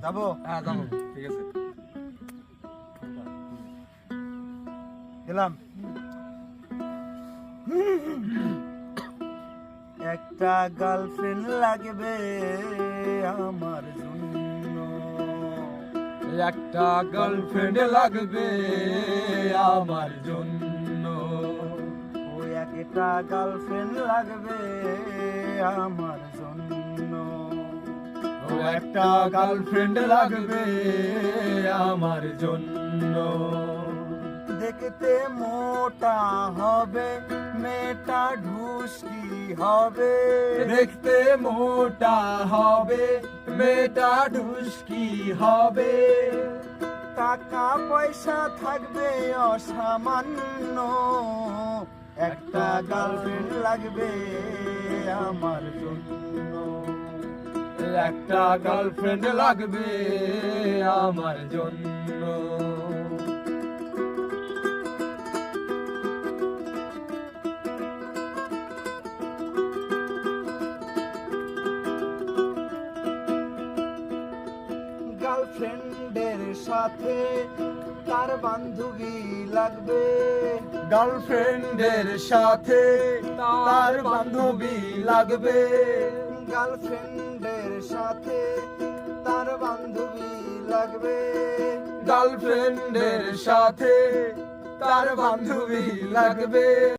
যাব? হ্যাঁ যাব। ঠিক আছে। গেলাম। একটা গার্লফ্রেন্ড লাগবে আমার জন্য। একটা গার্লফ্রেন্ড লাগবে আমার জন্য। ওই একটা গার্লফ্রেন্ড লাগবে আমার জন্য। ও একটা গার্লফ্রেন্ড লাগবে আমার জন্য। দেখতে মোটা হবে, মেয়েটা ঢুসকি হবে। দেখতে মোটা হবে, মেয়েটা ঢুসকি হবে। টাকা পয়সা থাকবে অসামান্য। একটা গার্লফ্রেন্ড লাগবে আমার জন্য। একটা গার্লফ্রেন্ড লাগবে আমার জন্য। গার্লফ্রেন্ডের সাথে তার বান্ধবী লাগবে। গার্লফ্রেন্ডের সাথে তার বান্ধবী লাগবে। গার্লফ্রেন্ডের সাথে তার বান্ধবী লাগবে। গার্লফ্রেন্ডের সাথে তার বান্ধবী লাগবে।